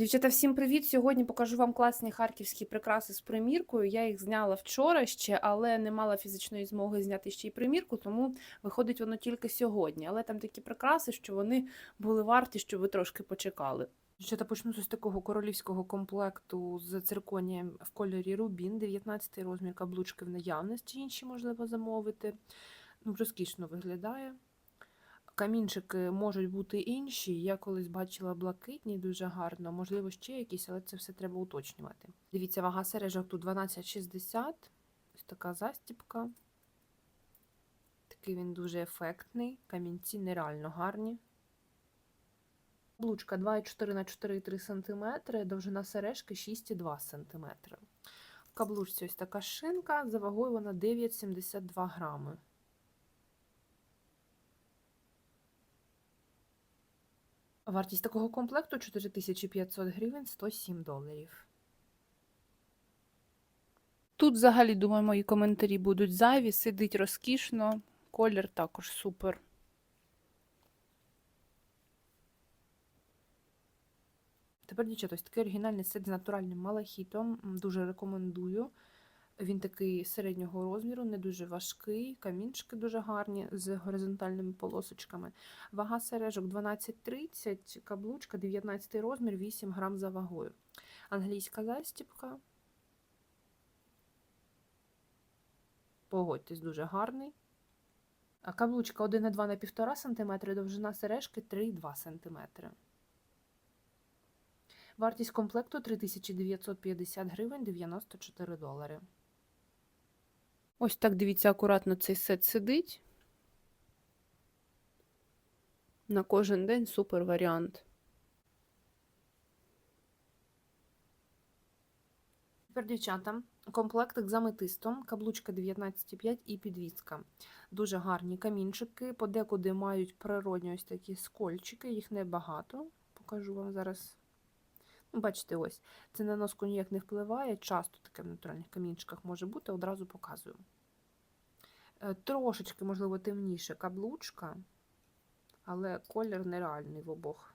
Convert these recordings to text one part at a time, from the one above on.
Дівчата, всім привіт! Сьогодні покажу вам класні харківські прикраси з приміркою. Я їх зняла вчора ще, але не мала фізичної змоги зняти ще й примірку, тому виходить воно тільки сьогодні. Але там такі прикраси, що вони були варті, щоб ви трошки почекали. Дівчата, почну з такого королівського комплекту з цирконієм в кольорі Рубін, 19 розмір каблучки в наявності, інші можливо замовити. Ну, розкішно виглядає. Камінчики можуть бути інші. Я колись бачила блакитні, дуже гарно, можливо, ще якісь, але це все треба уточнювати. Дивіться, вага сережок тут 12,60. Ось така застіпка. Такий він дуже ефектний. Камінці нереально гарні. Блучка 2,4 на 4,3 см, довжина сережки 6,2 см. В каблучці ось така шинка, за вагою вона 9,72 грами. Вартість такого комплекту 4500 гривень 107 доларів. Тут взагалі, думаю, мої коментарі будуть зайві, сидить розкішно, колір також супер. Тепер, дівчата, ось такий оригінальний сет з натуральним малахітом. Дуже рекомендую. Він такий середнього розміру, не дуже важкий, камінчики дуже гарні з горизонтальними полосочками. Вага сережок 12,30, каблучка 19 розмір, 8 грам за вагою. Англійська застіпка. Погодьтесь, дуже гарний. А Каблучка 1,2 на 1,5 см, довжина сережки 3,2 см. Вартість комплекту 3950 гривень 94 долари. Ось так, дивіться, акуратно цей сет сидить. На кожен день супер варіант. Тепер, дівчата, комплектик з аметистом, каблучка 19,5 і підвіска. Дуже гарні камінчики, подекуди мають природні ось такі скольчики, їх небагато. Покажу вам зараз. Бачите, ось, це на носку ніяк не впливає, часто таке в натуральних камінчиках може бути, одразу показую. Е, Трошечки, можливо, темніше каблучка, але колір нереальний в обох.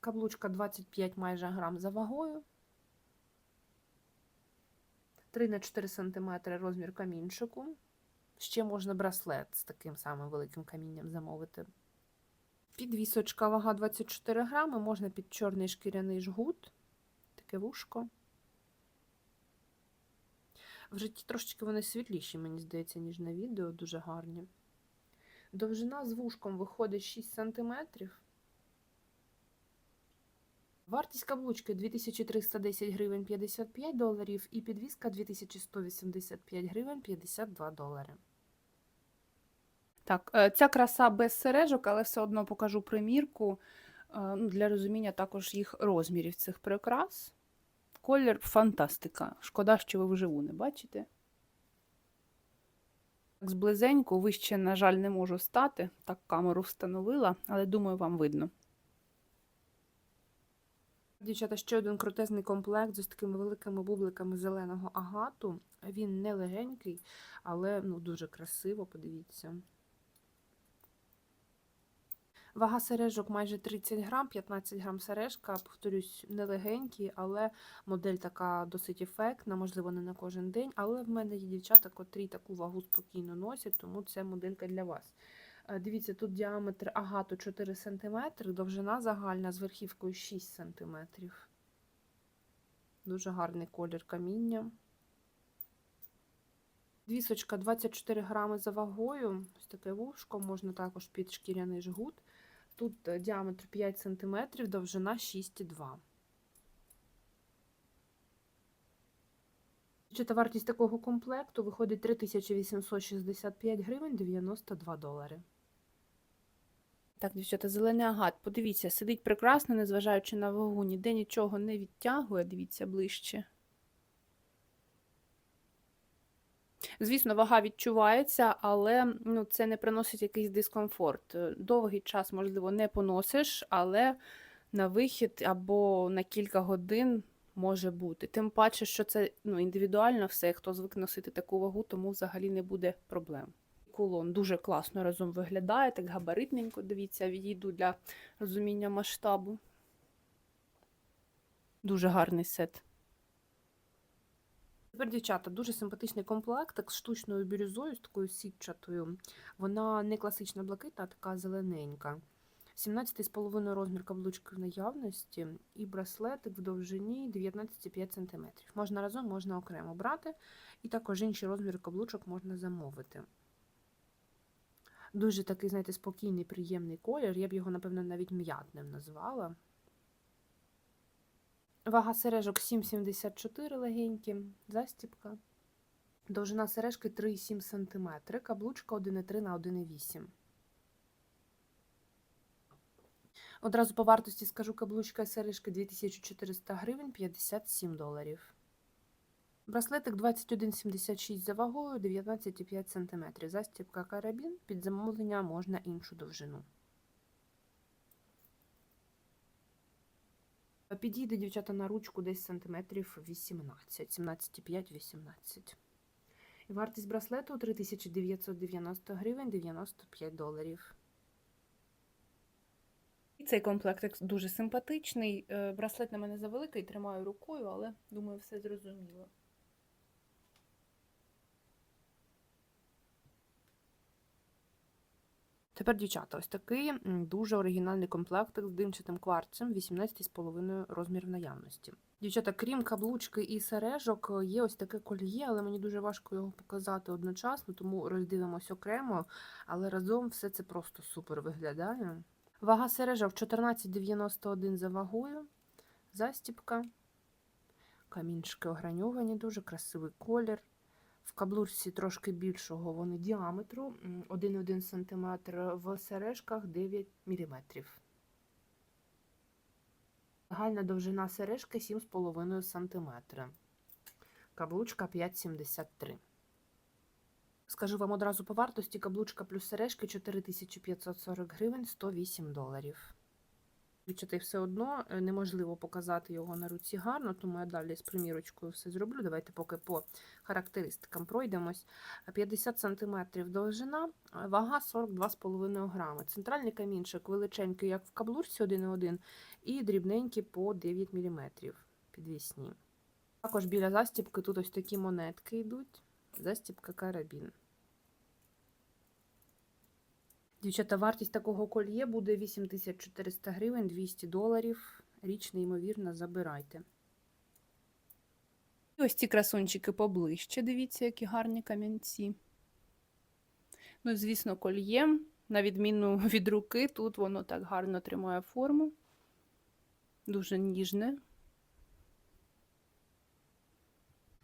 Каблучка 25 майже грам за вагою. 3 на 4 см розмір камінчику. Ще можна браслет з таким самим великим камінням замовити. Підвісочка, вага 24 грами, можна під чорний шкіряний жгут, таке вушко. В житті трошечки вони світліші, мені здається, ніж на відео, дуже гарні. Довжина з вушком виходить 6 см. Вартість каблучки 2310 гривень 55 доларів і підвіска 2185 гривень 52 долари. Так, е, ця краса без сережок, але все одно покажу примірку е, ну, для розуміння також їх розмірів цих прикрас. Колір фантастика. Шкода, що ви вживу не бачите. Так, Зблизеньку вище, на жаль, не можу стати. Так камеру встановила, але думаю, вам видно. Дівчата, ще один крутезний комплект з такими великими бубликами зеленого агату. Він не легенький, але ну, дуже красиво, подивіться. Вага сережок майже 30 грам, 15 грам сережка, повторюсь, нелегенькі, але модель така досить ефектна, можливо, не на кожен день. Але в мене є дівчата, котрі таку вагу спокійно носять, тому це моделька для вас. Е, Дивіться, тут діаметр агату 4 см, довжина загальна з верхівкою 6 см. Дуже гарний колір каміння. Двісочка 24 грами за вагою. Ось таке вушко, можна також під шкіряний жгут. Тут е, діаметр 5 см, довжина 6,2 Дівчата, вартість такого комплекту виходить 3865 гривень 92 долари. Так, дівчата, зелений агат. Подивіться, сидить прекрасно, незважаючи на вагу, ніде нічого не відтягує, дивіться ближче. Звісно, вага відчувається, але ну, це не приносить якийсь дискомфорт. Е, Довгий час, можливо, не поносиш, але на вихід або на кілька годин може бути. Тим паче, що це ну, індивідуально все, хто звик носити таку вагу, тому взагалі не буде проблем. кулон. Дуже класно разом виглядає, так габаритненько. Дивіться, відійду для розуміння масштабу. Дуже гарний сет. Тепер, дівчата, дуже симпатичний комплектик з штучною бірюзою, з такою сітчатою. Вона не класична блакитна, а така зелененька. 17,5 розмір каблучки в наявності і браслетик в довжині 19,5 см. Можна разом, можна окремо брати, і також інші розміри каблучок можна замовити. Дуже такий, знаєте, спокійний, приємний колір. Я б його, напевно, навіть м'ятним назвала. Вага сережок 7,74 легенькі, застіпка. Довжина сережки 3,7 см, каблучка 1,3 на 1,8 Одразу по вартості скажу, каблучка і сережки 2400 гривень 57 доларів. Браслетик 21,76 за вагою 19,5 см. Застіпка карабін. Під замовлення можна іншу довжину. Підійде дівчата на ручку десь сантиметрів 18, 17,5-18. І вартість браслету 3990 гривень 95 доларів. І цей комплект дуже симпатичний. Е, Браслет на мене завеликий, тримаю рукою, але думаю, все зрозуміло. Тепер, дівчата, ось такий дуже оригінальний комплектик з димчатим кварцем, 18,5 розмір наявності. Дівчата, крім каблучки і сережок, є ось таке кольє, але мені дуже важко його показати одночасно, тому роздивимось окремо, але разом все це просто супер виглядає. Вага сережок 14,91 за вагою, застіпка, камінчики ограньовані, дуже красивий колір. В каблучці трошки більшого вони діаметру 1,1 см, в сережках 9 мм. Загальна довжина сережки 7,5 см. Каблучка 5,73 Скажу вам одразу по вартості, каблучка плюс сережки 4540 гривень 108 доларів. Дівчата, все одно е, неможливо показати його на руці гарно, тому я далі з примірочкою все зроблю. Давайте поки по характеристикам пройдемось. 50 см довжина, вага 42,5 грами. Центральний камінчик величенький, як в каблурці 1,1, і дрібненький по 9 мм підвісні. Також біля застібки тут ось такі монетки йдуть. Застібка карабін. Дівчата, вартість такого кольє буде 8400 гривень, 200 доларів. Річ, неймовірно, забирайте. І ось ці красунчики поближче. Дивіться, які гарні камінці. Ну, звісно, кольє, на відміну від руки, тут воно так гарно тримає форму. Дуже ніжне.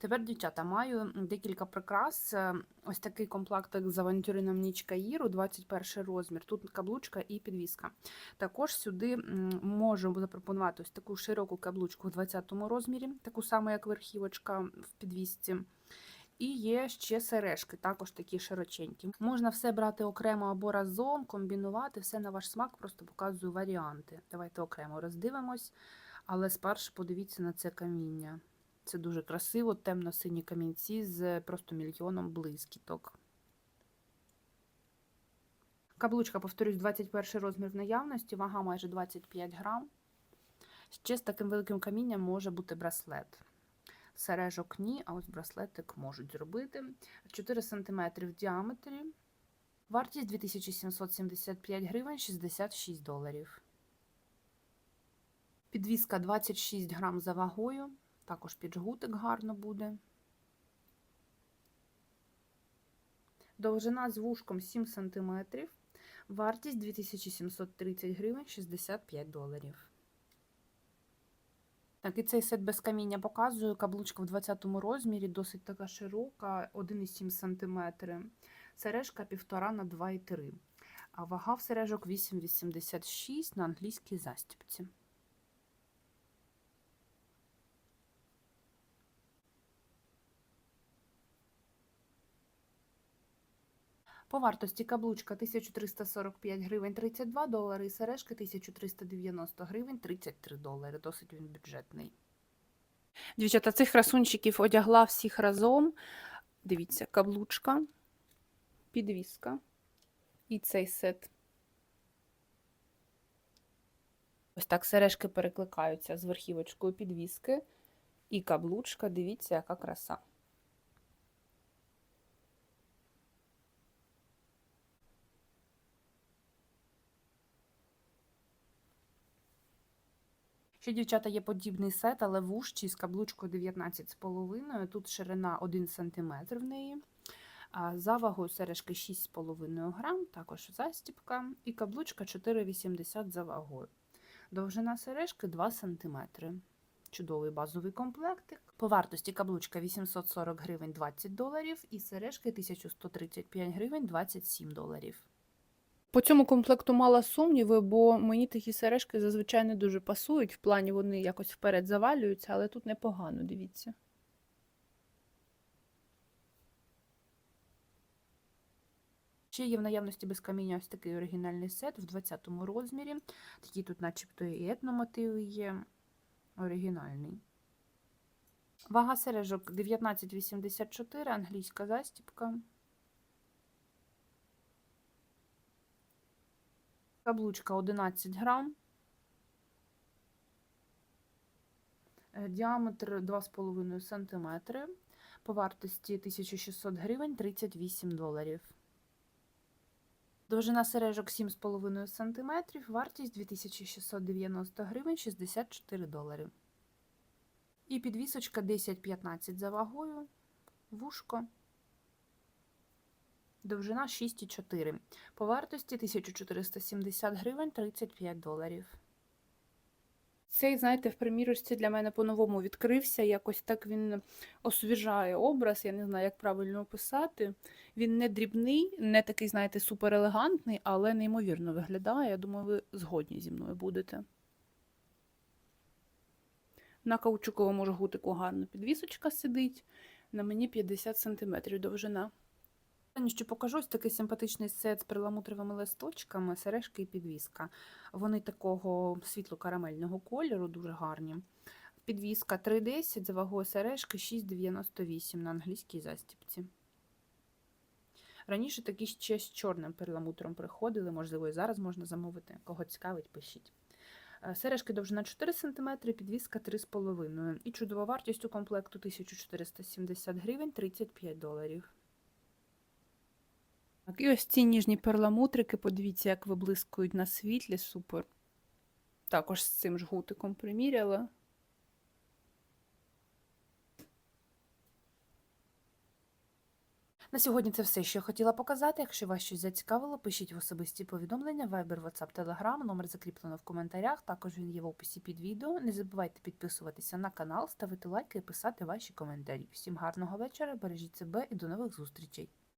Тепер, дівчата, маю декілька прикрас. Ось такий комплектик з авантюрином Нічка Іру, 21 розмір. Тут каблучка і підвіска. Також сюди можу запропонувати ось таку широку каблучку в 20 розмірі, таку саму, як верхівочка в підвісці. І є ще сережки, також такі широченькі. Можна все брати окремо або разом, комбінувати, все на ваш смак, просто показую варіанти. Давайте окремо роздивимось, але спершу подивіться на це каміння. Це дуже красиво, темно-сині камінці з просто мільйоном блискіток. Каблучка, повторюсь, 21 розмір в наявності, вага майже 25 грам. Ще з таким великим камінням може бути браслет. Сережок ні, а ось браслетик можуть зробити. 4 см в діаметрі. Вартість 2775 гривень 66 доларів. Підвіска 26 грам за вагою. Також піджгутик гарно буде. Довжина з вушком 7 см. Вартість 2730 гривень 65 доларів. Так, і цей сет без каміння показую. Каблучка в 20 розмірі, досить така широка, 1,7 см. Сережка 1,5 на 2,3 А вага в сережок 8,86 на англійській застіпці. По вартості каблучка 1345 гривень 32 долари і сережки 1390 гривень 33 долари. Досить він бюджетний. Дівчата, цих красунчиків одягла всіх разом. Дивіться, каблучка. підвіска і цей сет. Ось так сережки перекликаються з верхівочкою підвіски і каблучка. Дивіться, яка краса. Ще, дівчата, є подібний сет, але вужчий з каблучкою 19,5. Тут ширина 1 см в неї. За вагою сережки 6,5 грам, також застіпка, і каблучка 4,80 за вагою. Довжина сережки 2 см. Чудовий базовий комплектик. По вартості каблучка 840 гривень 20 доларів і сережки 1135 гривень 27 доларів. По цьому комплекту мала сумніви, бо мені такі сережки зазвичай не дуже пасують. В плані вони якось вперед завалюються, але тут непогано, дивіться. Ще є в наявності без каміння ось такий оригінальний сет в 20-му розмірі. Такі тут начебто і етномотиви є. Оригінальний. Вага сережок 19,84, англійська застіпка. Каблучка 11 грам. Е, Діаметр 2,5 см. По вартості 1600 гривень 38 доларів. Довжина сережок 7,5 см, вартість 2690 гривень 64 долари. І підвісочка 10-15 за вагою, вушко. Довжина 6,4. По вартості 1470 гривень 35 доларів. Цей, знаєте, в примірочці для мене по-новому відкрився. Якось так він освіжає образ, я не знаю, як правильно описати. Він не дрібний, не такий, знаєте, суперелегантний, але неймовірно виглядає. Я думаю, ви згодні зі мною будете. На каучуковому жгутику гарно підвісочка сидить. На мені 50 см довжина. Що покажу, ось такий симпатичний сет з перламутровими листочками, сережки і підвіска. Вони такого світло-карамельного кольору, дуже гарні. Підвіска 3,10 за вагою сережки 6,98 на англійській застіпці. Раніше такі ще з чорним перламутром приходили, можливо, і зараз можна замовити. Кого цікавить, пишіть. Е, Сережки довжина 4 см, підвіска 3,5 І чудова вартість у комплекту 1470 гривень 35 доларів. Так, і ось ці ніжні перламутрики, подивіться, як виблискують на світлі, супер. Також з цим жгутиком приміряла. На сьогодні це все, що я хотіла показати. Якщо вас щось зацікавило, пишіть в особисті повідомлення, Viber, WhatsApp, Telegram, номер закріплено в коментарях, також він є в описі під відео. Не забувайте підписуватися на канал, ставити лайки і писати ваші коментарі. Всім гарного вечора, бережіть себе і до нових зустрічей!